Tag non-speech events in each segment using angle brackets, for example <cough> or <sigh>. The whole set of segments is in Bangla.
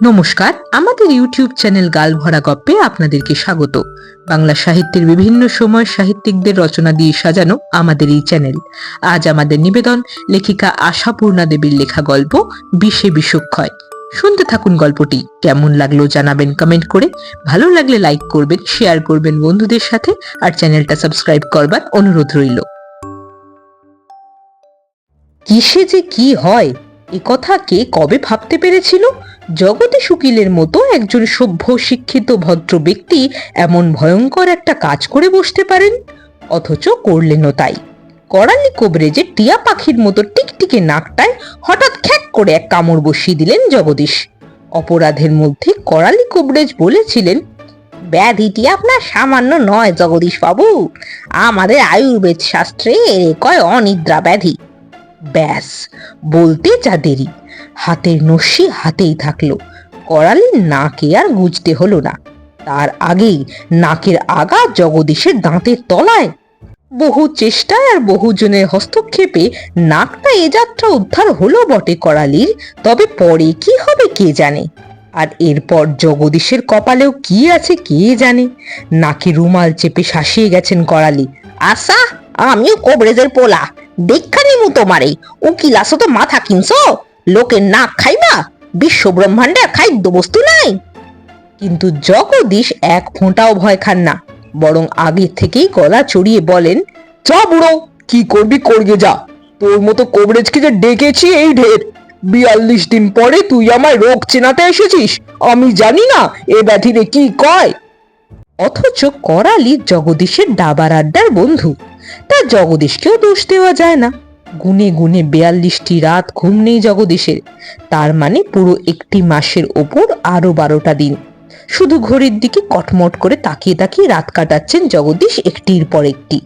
নমস্কার, আমাদের ইউটিউব চ্যানেল গাল ভরা গপ্পে আপনাদেরকে স্বাগত। বাংলা সাহিত্যের বিভিন্ন সময় সাহিত্যিকদের রচনা দিয়ে সাজানো আমাদের এই চ্যানেল। আজ আমাদের নিবেদন, লেখিকা আশাপূর্ণা দেবীর লেখা গল্প, বিষে বিষক্ষয়। শুনতে থাকুন গল্পটি, কেমন লাগল জানাবেন কমেন্ট করে। ভালো লাগলে লাইক করবেন, শেয়ার করবেন বন্ধুদের সাথে, আর চ্যানেলটা সাবস্ক্রাইব করবার অনুরোধ রইল। কিসে যে কি হয় এ কথা কে কবে ভাবতে পেরেছিল? জগতে উকিলের মতো একজন সভ্য, শিক্ষিত, ভদ্র ব্যক্তি এমন ভয়ঙ্কর একটা কাজ করে বসতে পারেন? অথচ করলেনও তাই। করালি কোবরেজে টিয়া পাখির মতো টিকটিকে নাকটায় হঠাৎ খ্যাক করে এক কামড় বসিয়ে দিলেন জগদীশ। অপরাধের মধ্যে করালি কোবরেজ বলেছিলেন ব্যাধিটি আপনার সামান্য নয় জগদীশ বাবু আমাদের আয়ুর্বেদ শাস্ত্রে কয় অনিদ্রা ব্যাধি। ব্যাস, বলতে যা দেরি। হাতের নস্যি হাতেই থাকল। করালির নাকে আর গুজতে হলো না। তার আগেই নাকের আগা জগদীশের দাঁতের তলায়। বহু চেষ্টায় আর বহুজনের হস্তক্ষেপে নাকটা এ যাত্রা উদ্ধার হলো বটে করালির, তবে পরে কি হবে কে জানে? আর এরপর জগদীশের কপালেও কি আছে কে জানে? নাকে রুমাল চেপে শাসিয়ে গেছেন করালি। আশা, আমিও কবরেজের পোলা। দেখা নিমু তোমারে উকিল আসো তো মাথা কিনছো? লোকের নাক খাইবা বিশ্ব ব্রহ্মাণ্ডে খাদ্য বস্তু নাই। কিন্তু জগদীশ এক ফোঁটাও ভয় খান না, বরং আগে থেকেই গলা চড়িয়ে বলেন যা বুড়ো, কি করবি করগে যা। তোর মতো কোবরেজকে যে ডেকেছি এই ঢের। বিয়াল্লিশ দিন পরে তুই আমায় রোগ চেনাতে এসেছিস। আমি জানি না এ ব্যাধিরে কি কয়। অথচ করালি জগদীশের ডাবার আড্ডার বন্ধু। তা জগদীশকেও দোষ দেওয়া যায় না। গুনে গুনে বেয়াল্লিশটি রাত ঘুম নেই জগদীশের। তার মানে পুরো একটি মাসের ওপর আরও বারোটা দিন। শুধু ঘড়ির দিকে কটমট করে তাকিয়ে তাকিয়ে রাত কাটাচ্ছেন জগদীশ একটির পর একটি।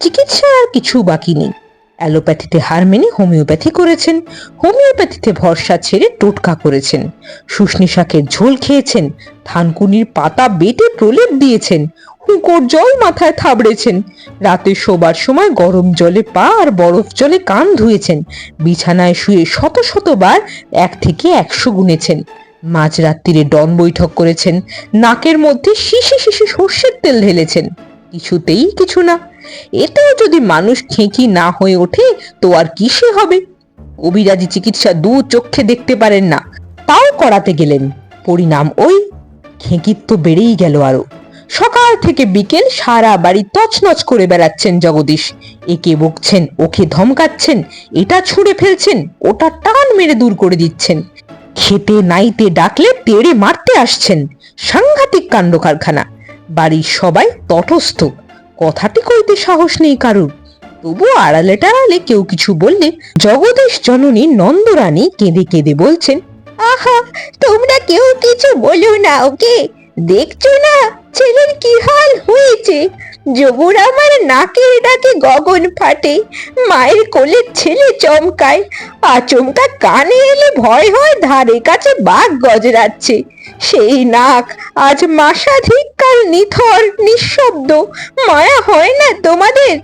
চিকিৎসা আর কিছু বাকি নেই। অ্যালোপ্যাথিতে হার মেনে হোমিওপ্যাথি করেছেন। হোমিওপ্যাথিতে ভরসা ছেড়ে টোটকা করেছেন। শুষ্নি শাকের ঝোল খেয়েছেন, থানকুনির পাতা বেটে প্রলেপ দিয়েছেন, হুঁকোর জল মাথায় থাবড়েছেন, রাতে শোবার সময় গরম জলে পা আর বরফ জলে কান ধুয়েছেন, বিছানায় শুয়ে শত শতবার এক থেকে একশো গুনেছেন, মাঝরাত্রিরে ডন বৈঠক করেছেন, নাকের মধ্যে শিশি শিশি সর্ষের তেল ঢেলেছেন, কিছুতেই কিছু না। এতেও যদি মানুষ খেঁকি না হয়ে ওঠে, তো আর কিসে হবে? কবিরাজি চিকিৎসা দু চোখে দেখতে পারেন না, তাও করাতে গেলেন। পরিণাম ওই, খেঁকির তো বেড়েই গেল আরও। সকাল থেকে বিকেল সারা বাড়ি তছনছ করে বেড়াচ্ছেন জগদীশ। একে বকছেন, ওকে ধমকাচ্ছেন, এটা ছুঁড়ে ফেলছেন, ওটা টান মেরে দূর করে দিচ্ছেন। খেতে নাইতে ডাকলে তেড়ে মারতে আসছেন। সাংঘাতিক কাণ্ড কারখানা। বাড়ির সবাই তটস্থ। কথাটি কইতে সাহস নেই কারুর। তবু আড়ালে টাড়ালে কেউ কিছু বললে জগদীশ জননী নন্দরানী কেঁদে কেঁদে বলছেন, আহা, তোমরা কেউ কিছু বলো না ওকে। দেখছ না, ছেলের কি হাল হয়েছে? যবুর আমার নাকের ডাকে গগন ফাটে, মায়ের কোলের ছেলে চমকায়। আচমকা কানে এলে ভয় হয়, ধারে কাছে বাঘ গজরাচ্ছে। সেই নাক আজ মাসাধিক কাল নিথর, নিঃশব্দ, মায়া হয় না তোমাদের?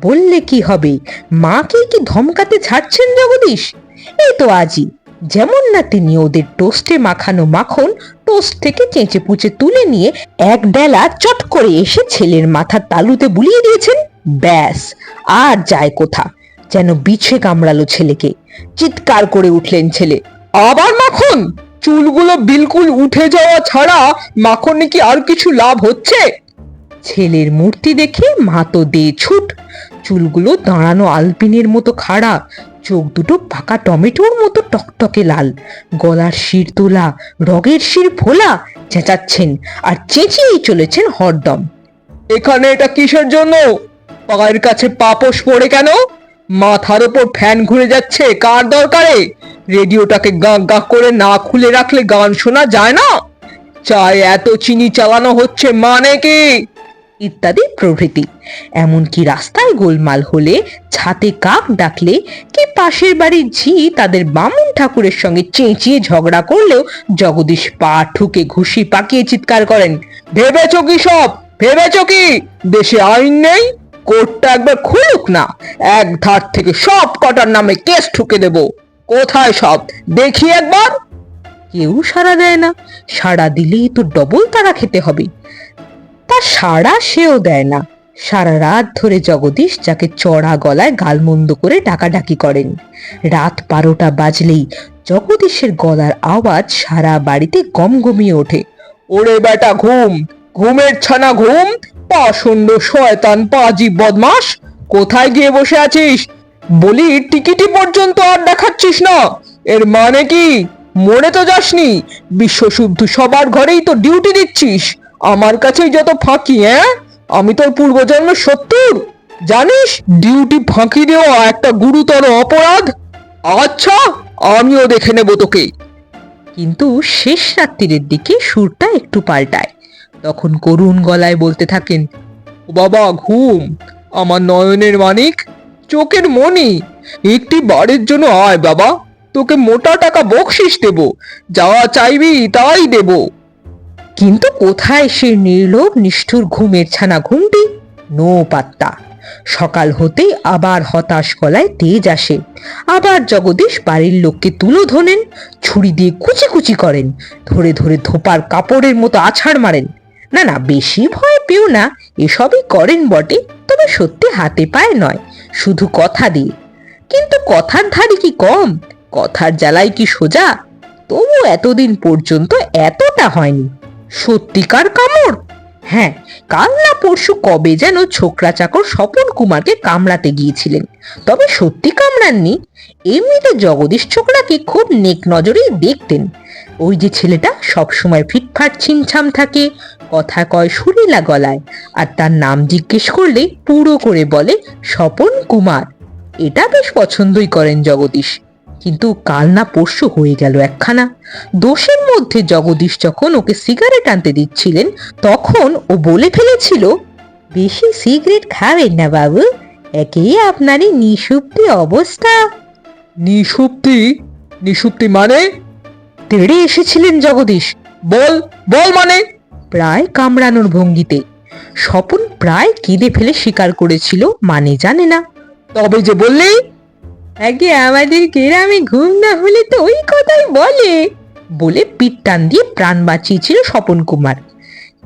বললে কি হবে, মাকে কি ধমকাতে ছাড়ছেন জগদীশ? এই তো আজই। যেমন না তিনি ওদের টোস্টে মাখানো মাখন টোস্ট থেকে চেঁচে পুচে তুলে নিয়ে এক ডেলা চট করে এসে ছেলের মাথার তালুতে বুলিয়ে দিয়েছেন, ব্যাস, আর যায় কোথা? যেন বিছে কামড়ালো ছেলেকে। চিৎকার করে উঠলেন ছেলে, আবার মাখন? চুলগুলো বিলকুল উঠে যাওয়া ছাড়া মাখনে কি আর কিছু লাভ হচ্ছে? ছেলের মূর্তি দেখে মা তো দে ছুট। চুলগুলো দাঁড়ানো আলপিনের মতো খাড়া চোখ দুটো পাকা টমেটোর মতো টকটকে লাল। গলার শির তোলা, রগের শির ফোলা চেঁচাচ্ছেন আর চেঁচিয়েই চলেছেন হরদম। এখানে এটা কিসের জন্য? পায়ের কাছে পাপোশ পড়ে কেন? মাথার ওপর ফ্যান ঘুরে যাচ্ছে, কার দরকারে? রেডিওটাকে গা গা করে না খুলে রাখলে গান শোনা যায় না? চায় এত চিনি চালানো হচ্ছে মানে কি? ইত্যাদি প্রভৃতি। এমনকি রাস্তায় গোলমাল হলে ছাতে কাক ডাকলে কি পাশের বাড়ির ঝি তাদের বামুন ঠাকুরের সঙ্গে চেঁচিয়ে ঝগড়া করলেও জগদীশ পা ঠুকে ঘুষি পাকিয়ে চিৎকার করেন, ভেবেছ কি সব? ভেবেছ কি? দেশে আইন নেই? কোর্টটা একবার খুলুক না। এক ধার থেকে সব কটার নামে কেস ঠুকে দেব। কোথায় সব? দেখি একবার। কেউ সাড়া দেয় না। সাড়া দিলেই তো ডবল তারা খেতে হবে। তা সাড়া সেও দেয় না। সারা রাত ধরে জগদীশ যাকে চড়া গলায় গালমন্দ করে ডাকাডাকি করেন। রাত বারোটা বাজলেই জগদীশের গলার আওয়াজ সারা বাড়িতে গমগমিয়ে ওঠে। ওরে বেটা ঘুম, ঘুমের ছানা ঘুম, পাষণ্ড শয়তান, পাজি বদমাস কোথায় গিয়ে বসে আছিস? বলি, টিকিটি পর্যন্ত আর দেখাচ্ছিস না। এর মানে কি? মরে তো যাসনি। বিশ্বশুদ্ধ সবার ঘরেই তো ডিউটি দিচ্ছিস। আমার কাছেই যত ফাঁকি হ্যাঁ? আমি তোর পূর্বজন্মের শত্রুর জানিস? ডিউটি ফাঁকি দেওয়া একটা গুরুতর অপরাধ। আচ্ছা আমিও দেখে নেব তোকে। কিন্তু শেষ রাত্রির দিকে সুরটা একটু পাল্টায়। তখন করুণ গলায় বলতে থাকেন বাবা, ঘুম। আমার নয়নের মানিক, চোখের মনি একটি বাড়ির জন্য আয় বাবা। তোকে মোটা টাকা বকশিস দেব। যা চাইবি তাই দেব। কিন্তু কোথায় সে নির্লোভ, নিষ্ঠুর ঘুমের ছানা ঘুমটি নো পাত্তা। সকাল হতেই আবার হতাশ গলায় তেজ আসে। আবার জগদীশ বাড়ির লোককে তুলো ধরেন ছুরি দিয়ে কুচি কুচি করেন, ধরে ধরে ধোপার কাপড়ের মতো আছাড় মারেন। না না, বেশি ভয় পেও না, এসবই করেন বটে, তবে সত্যি হাতে পায়ে নয়, শুধু কথা দিয়ে। কিন্তু কথার ধারে কি কম, কথার জ্বালাই কি সোজা? তবু এতদিন পর্যন্ত এতটা হয়নি। সত্যিকার কামড়? হ্যাঁ কাল না পরশু কবে যেন ছোকরা চাকর স্বপন কুমারকে কামড়াতে গিয়েছিলেন। তবে সত্যি কামড়াননি। এমনিতে জগদীশ ছোকরাকে খুব নেক নজরেই দেখতেন। ওই যে ছেলেটা সবসময় ফিটফাট ছিমছাম থাকে, কথা কয় সুরিলা গলায়, আর তার নাম জিজ্ঞেস করলে পুরো করে বলে স্বপন কুমার। এটা বেশ পছন্দই করেন জগদীশ। কিন্তু কাল না পরশু হয়ে গেল একখানা। দোষের মধ্যে জগদীশ যখন ওকে সিগারেট আনতে দিচ্ছিলেন তখন ও বলে ফেলেছিল বেশি সিগারেট খাবেন না বাবু একেই আপনারই নিশুপ্তি অবস্থা। নিশুপ্তি নিশুপ্তি মানে? তেড়ে এসেছিলেন জগদীশ। বল বল মানে? প্রায় কামড়ানোর ভঙ্গিতে। স্বপন প্রায় কেঁদে ফেলে স্বীকার করেছিল মানে জানে না। তবে যে বললি আগে আমাদের গ্রামে ঘুম না হলে তো ওই কথাই বলে। বলে পিঠ টান দিয়ে প্রাণ বাঁচিয়েছিল স্বপন কুমার।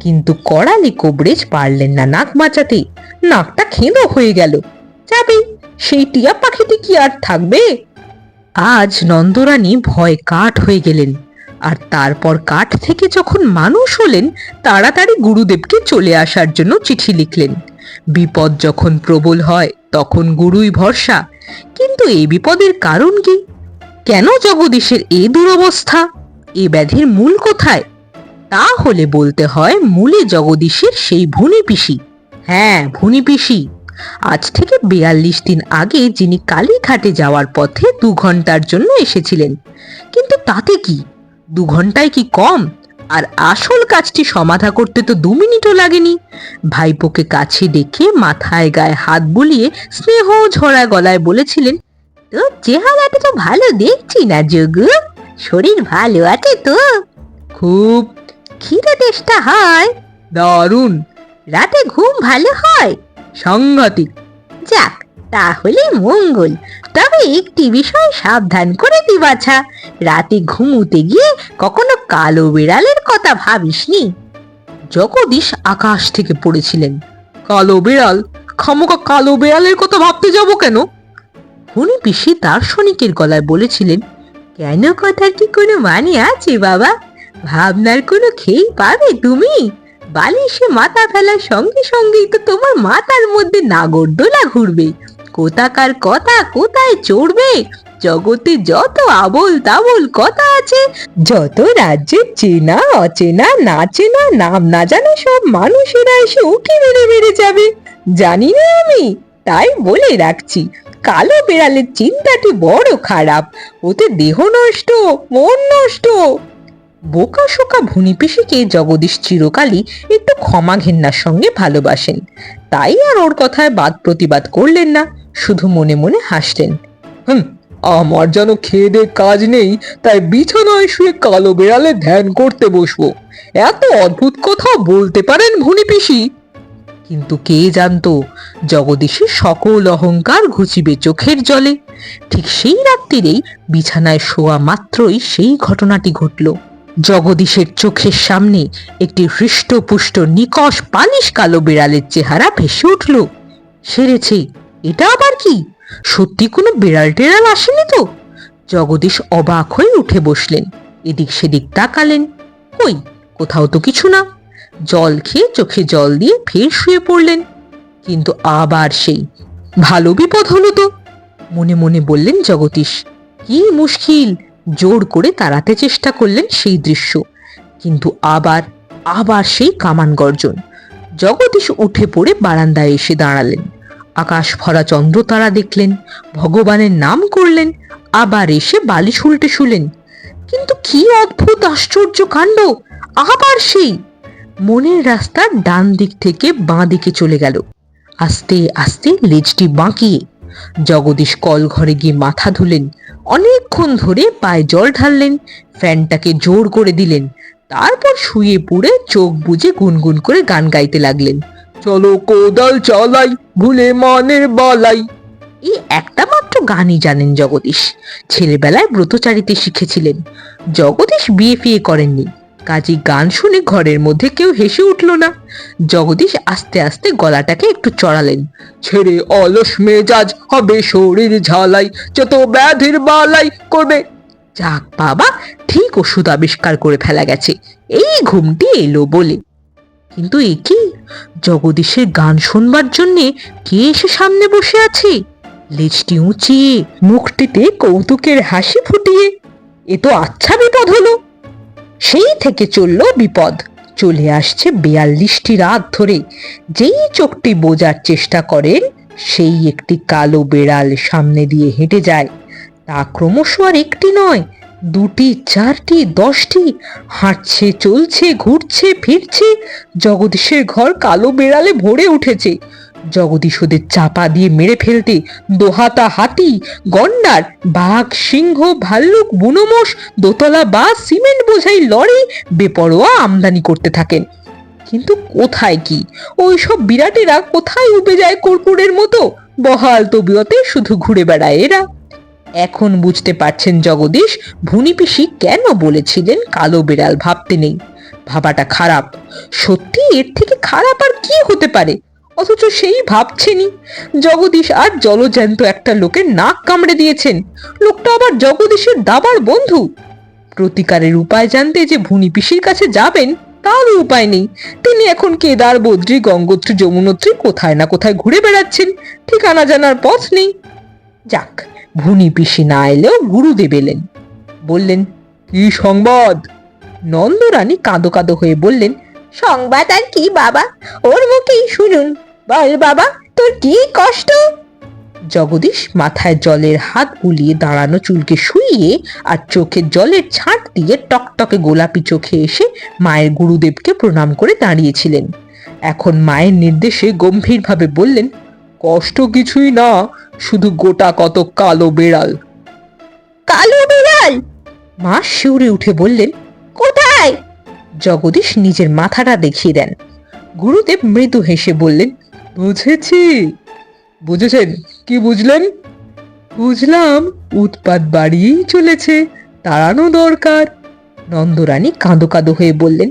কিন্তু কড়ালি কোবরেজ পারলেন না নাক বাঁচাতে। নাকটা খেঁদো হয়ে গেল। যাবে, সেই টিয়া পাখিটি কি আর থাকবে? আজ নন্দরানী ভয় কাঠ হয়ে গেলেন। আর তারপর কাঠ থেকে যখন মানুষ হলেন, তাড়াতাড়ি গুরুদেবকে চলে আসার জন্য চিঠি লিখলেন। বিপদ যখন প্রবল হয়, তখন গুরুই ভরসা কিন্তু এই বিপদের কারণ কি? কেন জগদীশের এ দুরবস্থা? এ ব্যাধির মূল কোথায়? তা হলে বলতে হয় মূলে জগদীশের সেই ভুনি পিসি। হ্যাঁ ভুনি পিসি। আজ থেকে বিয়াল্লিশ দিন আগে যিনি কালীঘাটে যাওয়ার পথে দু ঘণ্টার জন্য এসেছিলেন। কিন্তু তাতে কি? দু ঘন্টায় কি কম? আর আসল কাজটি সমাধা করতে তো দু মিনিটও লাগেনি। ভাইপোকে কাছে ডেকে মাথায় গায়ে হাত বুলিয়ে স্নেহ ঝরা গলায় বলেছিলেন, তোর চেহারাটা তো ভালো দেখছি না যোগু, শরীর ভালো আছে তো? খুব। খিদে তেষ্টা হয়। দারুণ। রাতে ঘুম ভালো হয়? সাংঘাতিক। যাক তাহলে মঙ্গল। তবে একটি বিষয় সাবধান করে দি, বাছা। রাতে ঘুমুতে গিয়ে কখনো কালো বিড়ালের কথা ভাবিসনি? জগদীশ আকাশ থেকে পড়েছিলেন। কালো বিড়াল? খামোকা কালো বিড়ালের কথা ভাবতে যাব কেন? হুনি পিসি দার্শনিকের গলায় বলেছিলেন, কেন কথার কি কোনো মানে আছে, বাবা? ভাবনার কোনো খেই পাবে তুমি? বালিশে মাথা ফেলার সঙ্গে সঙ্গেই তো তোমার মাথার মধ্যে নাগরদোলা ঘুরবে। কোথাকার কথা, কোথায় চড়বে? জগতে যত আবল তাবল কথা আছে, যত রাজ্যের চেনা, অচেনা, না চেনা, নাম না জানা সব মানুষেরা এসে উকি মেরে মেরে যাবে। জানি না আমি, তাই বলে রাখছি, কালো বেড়ালের চিন্তাটি বড় খারাপ, ওতে দেহ নষ্ট, মন নষ্ট। বোকা শোকা ভুনি পিসিকে জগদীশ চিরকালই একটু ক্ষমা ঘেন্নার সঙ্গে ভালোবাসেন। তাই আর ওর কথায় বাদ প্রতিবাদ করলেন না। শুধু মনে মনে হাসলেন। হুম, আমার যেন খেয়ে কাজ নেই, তাই বিছানায় শুয়ে কালো বেড়ালে ধ্যান করতে বসবো। এত অদ্ভুত কথা বলতে পারেন ভুনি পিসি? কিন্তু কে জানতো জগদীশের সকল অহংকার ঘুচিবে চোখের জলে। ঠিক সেই রাত্রিরেই বিছানায় শোয়া মাত্রই সেই ঘটনাটি ঘটল। জগদীশের চোখের সামনে একটি হৃষ্টপুষ্ট নিকষ পালিশ কালো বিড়ালের চেহারা ভেসে উঠল। সেরেছে এটা আবার কি? সত্যি কোনো বিড়াল টেড়াল আসেনি তো? জগদীশ অবাক হয়ে উঠে বসলেন, এদিক সেদিক তাকালেন। কই, কোথাও তো কিছু না। জল খেয়ে চোখে জল দিয়ে ফের শুয়ে পড়লেন। কিন্তু আবার সেই, ভালো বিপদ হলো তো। মনে মনে বললেন জগদীশ, কি মুশকিল, জোর করে তাড়াতে চেষ্টা করলেন সেই দৃশ্য। কিন্তু আবার আবার সেই কামান গর্জন। জগদীশ উঠে পড়ে বারান্দায় এসে দাঁড়ালেন। আকাশ ভরা চন্দ্র তারা দেখলেন, ভগবানের নাম করলেন, আবার এসে বালিশ উল্টে শুলেন। কিন্তু কি অদ্ভুত আশ্চর্য কাণ্ড! আবার সেই! মনের রাস্তার ডান দিক থেকে বাঁ দিকে চলে গেল। আস্তে আস্তে লেজটি বাঁকিয়ে জগদীশ কল ঘরে গিয়ে মাথা ধুলেন। অনেকক্ষণ ধরে পায়ে জল ঢাললেন, ফ্যানটাকে জোর করে দিলেন। তারপর শুয়ে পড়ে চোখ বুজে গুনগুন করে গান গাইতে লাগলেন। চলো কোদাল চালাই ভুলে মনের বালাই। এই একটা মাত্র গানই জানেন জগদীশ। ছেলেবেলায় ব্রতচারিতে শিখেছিলেন। জগদীশ বিয়ে ফিয়ে করেননি। কাজী গান শুনে ঘরের মধ্যে কেউ হেসে উঠল না। জগদীশ আস্তে আস্তে গলাটাকে একটু চড়ালেন। ছেড়ে অলস মেজাজ হবে শরীর ঝালাই যত ব্যাধির বালাই করবে। যাক বাবা ঠিক ওষুধ আবিষ্কার করে ফেলা গেছে। এই ঘুমটি এলো বলে। কিন্তু এ কি? জগদীশের গান শুনবার জন্যে কে এসে সামনে বসে আছে? লেজটি উঁচিয়ে, মুখটিতে কৌতুকের হাসি ফুটিয়ে, এ তো আচ্ছা বিপদ হলো। সেই থেকে চলল বিপদ। চলে আসছে বিয়াল্লিশটি রাত ধরে। যেই চোখটি বোঝার চেষ্টা করেন, সেই একটি কালো বেড়াল সামনে দিয়ে হেঁটে যায়। তা ক্রমশ আর একটি নয় দুটি, চারটি, দশটি, হাঁটছে, চলছে, ঘুরছে, ফিরছে, জগদীশের ঘর কালো বেড়ালে ভরে উঠেছে। জগদীশ ওদের চাপা দিয়ে মেরে ফেলতে দোহাতা হাতি, গন্ডার, বাঘ, সিংহ, ভাল্লুক, বুনোমোষ, দোতলা বা সিমেন্ট বোঝাই লরি বেপরোয়া আমদানি করতে থাকেন। কিন্তু কোথায় কি? ওই সব বিরাটেরা কোথায় উবে যায় কর্পূরের মতো? বহাল তবিয়তে শুধু ঘুরে বেড়ায় এরা। এখন বুঝতে পারছেন জগদীশ ভুনিপিসি কেন বলেছিলেন কালো বিড়াল ভাবতে নেই? ভাবাটা খারাপ। সত্যি এর থেকে খারাপ আর কি হতে পারে? অথচ সেই ভাবছেনি জগদীশ আর জলজ্যান্ত একটা লোকের নাক কামড়ে দিয়েছেন। লোকটা আবার জগদীশের দাবার বন্ধু। প্রতিকারের উপায় জানতে যে ভুনি পিসির কাছে যাবেন, তারও উপায় নেই। তিনি এখন কেদার, বদ্রী, গঙ্গোত্রী, যমুনোত্রী কোথায় না কোথায় ঘুরে বেড়াচ্ছেন। ঠিকানা জানার পথ নেই। যাক ভুনি পিসি না এলেও গুরুদেব এলেন। বললেন, কি সংবাদ? নন্দরানী কাঁদো কাঁদো হয়ে বললেন, সংবাদ আর কি বাবা? ওর মুখেই শুনুন। বল বাবা, তোর কি কষ্ট? জগদীশ মাথায় জলের হাত বুলিয়ে দাঁড়ানো চুলকে শুইয়ে আর চোখে জলের ছাঁট দিয়ে টকটকে গোলাপি চোখে এসে মায়ের গুরুদেবকে প্রণাম করে দাঁড়িয়েছিলেন। এখন মায়ের নির্দেশে গম্ভীরভাবে বললেন কষ্ট কিছুই না শুধু গোটা কত কালো বেড়াল। কালো বিড়াল? মা শিউরে উঠে বললেন কোথায়? জগদীশ নিজের মাথাটা দেখিয়ে দেন। গুরুদেব মৃদু হেসে বললেন বুঝেছি। বুঝেছেন? কি বুঝলেন? বুঝলাম উৎপাত বাড়িয়েই চলেছে তাড়ানো দরকার। নন্দরানী কাঁদো কাঁদো হয়ে বললেন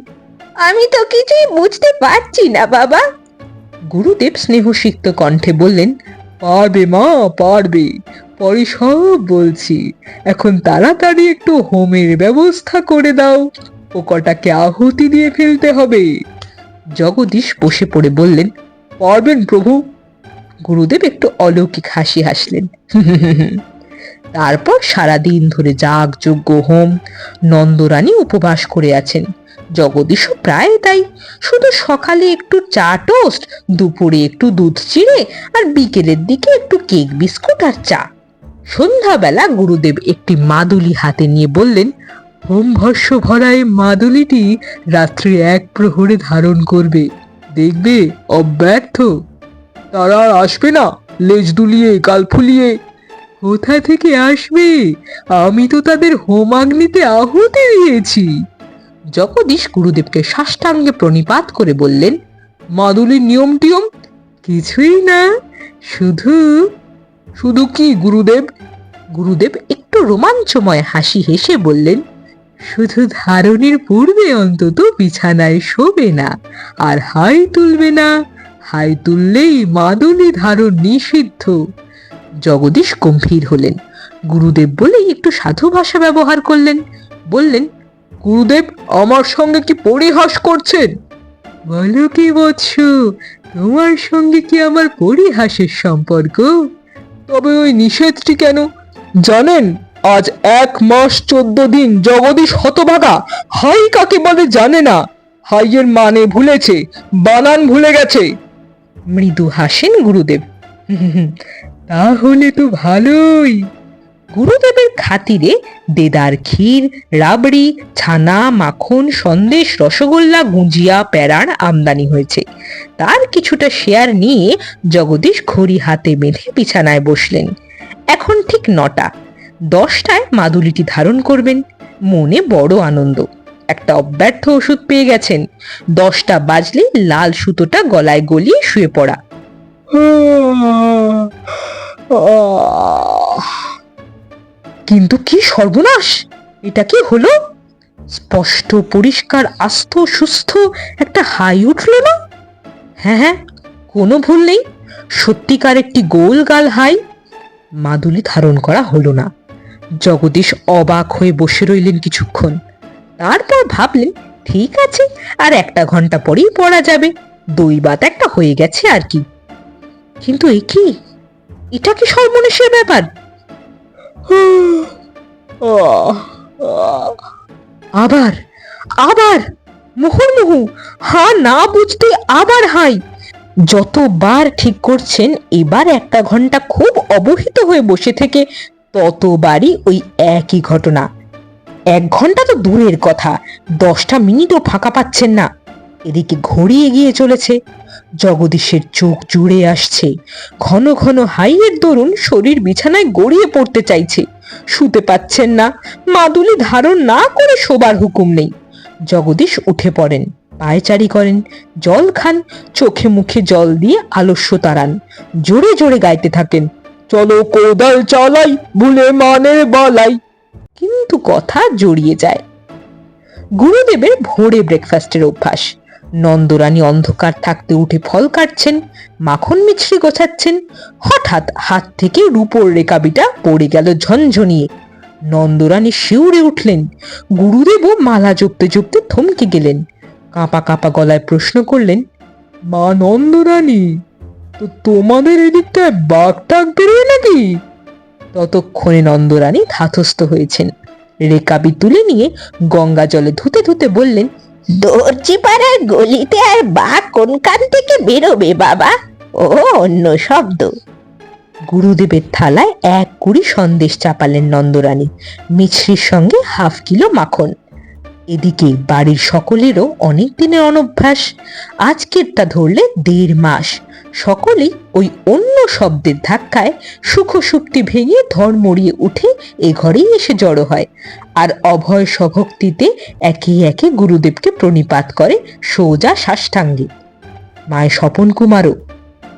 আমি তো কিছুই বুঝতে পারছি না বাবা। গুরুদেব স্নেহসিক্ত কণ্ঠে বললেন, পারবে মা, পারবে। পরে সব বলছি। এখন তাড়াতাড়ি একটু হোমের ব্যবস্থা করে দাও। পোকাটাকে কটাকে আহুতি দিয়ে ফেলতে হবে। জগদীশ বসে পড়ে বললেন, পারবেন প্রভু। গুরুদেব একটু অলৌকিক হাসি হাসলেন তারপর সারাদিন ধরে যাগ যজ্ঞ হোম, নন্দরানী উপবাস করে আছেন। জগদীশও প্রায় তাই। শুধু সকালে একটু চা টোস্ট, দুপুরে একটু দুধ চিড়ে, আর বিকেলের দিকে একটু কেক, বিস্কুট আর চা। সন্ধ্যাবেলা গুরুদেব একটি মাদুলি হাতে নিয়ে বললেন হোম ভস্য ভরা এই মাদুলিটি রাত্রি এক প্রহরে ধারণ করবে। দেখবে, অব্যর্থ। তারা আর আসবে না, লেজ দুলিয়ে, গাল ফুলিয়ে। কোথা থেকে আসবে? আমি তো তাদের হোমাগ্নিতে আহুতি দিয়েছি। জগদীশ গুরুদেবকে সাষ্টাঙ্গে প্রণিপাত করে বললেন মাদুলির নিয়ম টিয়ম কিছুই না, শুধু শুধু কি গুরুদেব? গুরুদেব একটু রোমাঞ্চময় হাসি হেসে বললেন, শুধু ধারণের পূর্বে অন্তত বিছানায় শোবে না, আর হাই তুলবে না, হাই তুললেই মাদুলি ধারণ নিষিদ্ধ। জগদীশ গম্ভীর হলেন। গুরুদেব বলেই একটু সাধু ভাষা ব্যবহার করলেন, বললেন গুরুদেব আমার সঙ্গে কি পরিহাস করছেন? বলো কি বৎস, তোমার সঙ্গে কি আমার পরিহাসের সম্পর্ক? তবে ওই নিষেধটি কেন? জানেন, আজ এক মাস চোদ্দ দিন জগদীশ হতভাগা, হাই কাকে বলে জানে না, হাইয়ের মানে ভুলেছে, বানান ভুলে গেছে। মৃদু হাসেন গুরুদেব। <laughs> তাহলে তো ভালোই। গুরুদেবের খাতিরে দেদার ক্ষীর, রাবড়ি, ছানা, মাখন, সন্দেশ, রসগোল্লা, গুঁজিয়া প্যারার আমদানি হয়েছে। তার কিছুটা শেয়ার নিয়ে জগদীশ ঘড়ি হাতে বেঁধে বিছানায় বসলেন। এখন ঠিক নটা। দশটায় মাদুলিটি ধারণ করবেন। মনে বড় আনন্দ। একটা অব্যর্থ ওষুধ পেয়ে গেছেন। দশটা বাজলে লাল সুতোটা গলায় গলিয়ে শুয়ে পড়া। কিন্তু কি সর্বনাশ? এটা কি হলো? স্পষ্ট, পরিষ্কার, আস্ত, সুস্থ একটা হাই উঠল না? হ্যাঁ হ্যাঁ কোনো ভুল নেই। সত্যিকার একটি গোল গাল হাই মাদুলি ধারণ করা হলো না। জগদীশ অবাক হয়ে বসে রইলেন কিছুক্ষণ। তারপর ভাবলেন, ঠিক আছে, আর একটা ঘণ্টা পরেই পড়া যাবে। দই বাত একটা হয়ে গেছে আর কি। কিন্তু এ কি? এটা কি সর্বনেশের ব্যাপার? আবার আবার মুহুর্মুহু হা না বুঝতে আবার হাই। যতবার ঠিক করছেন, এবার একটা ঘণ্টা খুব অবহিত হয়ে বসে থেকে ততবারই ওই একই ঘটনা। এক ঘণ্টা তো দূরের কথা, দশটা মিনিটও ফাঁকা পাচ্ছেন না। এদিকে ঘড়ি এগিয়ে চলেছে। জগদীশের চোখ জুড়ে আসছে। ঘন ঘন হাইয়ের দরুন শরীর বিছানায় গড়িয়ে পড়তে চাইছে। শুতে পাচ্ছেন না। মাদুলি ধারণ না করে শোবার হুকুম নেই। জগদীশ উঠে পড়েন, পায়চারি করেন, জল খান, চোখে মুখে জল দিয়ে আলস্য তাড়ান। জোরে জোরে গাইতে থাকেন, চলো কোদাল চালাই, ভুলে মানের বালাই। কিন্তু কথা জড়িয়ে যায়। গুরুদেবের ভোরে ব্রেকফাস্টের অভ্যাস। নন্দরানী অন্ধকার থাকতে উঠে ফল কাটছেন, মাখন মিছরি গোছাচ্ছেন। হঠাৎ হাত থেকে রূপোর রেকাবিটা পড়ে গেল ঝনঝনিয়ে। নন্দরানী শিউরে উঠলেন। গুরুদেবও মালা জপতে জপতে থমকে গেলেন। কাঁপা কাঁপা গলায় প্রশ্ন করলেন, মা নন্দরানী, তো তোমাদের এদিকটায় বাঘ টাক বেরোয় নাকি? ততক্ষণে নন্দরানী ধাতস্থ হয়েছেন। রেকাবি তুলে নিয়ে গঙ্গা জলে ধুতে ধুতে বললেন দর্জিপাড়ার গলিতে আর বা কোনখান থেকে বেরোবে, বাবা? ও, অন্য শব্দ। গুরুদেবের থালায় এক কুড়ি সন্দেশ চাপালেন নন্দরানী। মিছরির সঙ্গে হাফ কিলো মাখন। এদিকে বাড়ির সকলেরও অনেক দিনের অনভ্যাস। আজকেরটা ধরলে দেড় মাস। সকলেই ওই অন্য শব্দের ধাক্কায় সুখ শক্তি ভেঙে ধর্মড়িয়ে উঠে এ ঘরেই এসে জড়ো হয়। আর অভয় স্বভক্তিতে একে একে গুরুদেবকে প্রণিপাত করে সোজা সাষ্টাঙ্গে। মায় স্বপন কুমারও,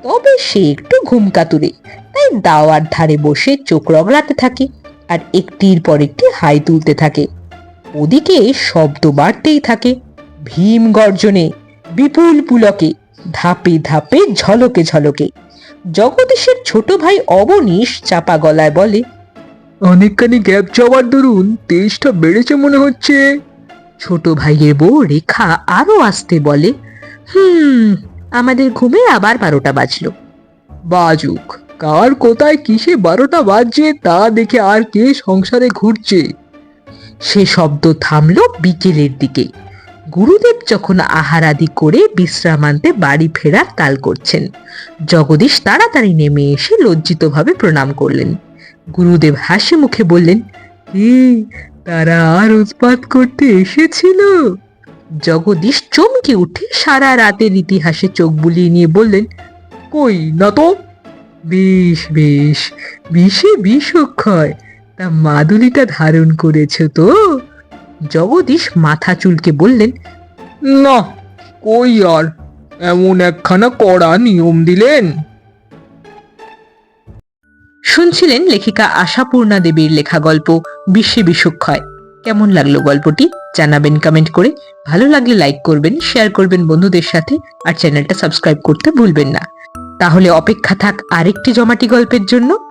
তবে সে একটু ঘুমকাতুরে তাই দাওয়ার ধারে বসে চোখ রগড়াতে থাকে আর একটির পর একটি হাই তুলতে থাকে। ওদিকে শব্দ বাড়তেই থাকে, ভীম গর্জনে, বিপুল পুলকে ধাপে ধাপে ঝলকে ঝলকে। জগদীশের ছোট ভাই অবনীশ চাপা গলায় বলে অনেকখানি গ্যাপ যাওয়ার দরুন তেজটা বেড়েছে মনে হচ্ছে। ছোট ভাইয়ের বউ রেখা আরও আসতে বলে হুম আমাদের ঘুমে আবার বারোটা বাজলো। বাজুক কার কোথায় কিসে বারোটা বাজছে তা দেখে আর কে সংসারে ঘুরছে? সে শব্দ থামলো বিকেলের দিকে। গুরুদেব যখন আহারাদি করে বিশ্রাম আনতে বাড়ি ফেরার তাল করছেন, জগদীশ তাড়াতাড়ি নেমে এসে লজ্জিতভাবে প্রণাম করলেন। গুরুদেব হাসি মুখে বললেন তারা আর উৎপাত করতে এসেছিল? জগদীশ চমকে উঠে সারা রাতের ইতিহাসে চোখ বুলিয়ে নিয়ে বললেন, কই না তো? বেশ বেশ, বিষে বিষ অক্ষয়, তা মাদুলিটা ধারণ করেছ তো? জগদীশ মাথা চুলকে বললেন, না, কই আর, এমন একখানা কড়া নিয়ম দিলেন? শুনছিলেন লেখিকা আশাপূর্ণা দেবীর লেখা গল্প, বিশ্বে বিসক্ষয় কেমন লাগল গল্পটি? জানাবেন কমেন্ট করে। ভালো লাগলে লাইক করবেন শেয়ার করবেন বন্ধুদের সাথে, আর চ্যানেলটা সাবস্ক্রাইব করতে ভুলবেন না। তাহলে অপেক্ষা থাক আরেকটি জমাটি গল্পের জন্য।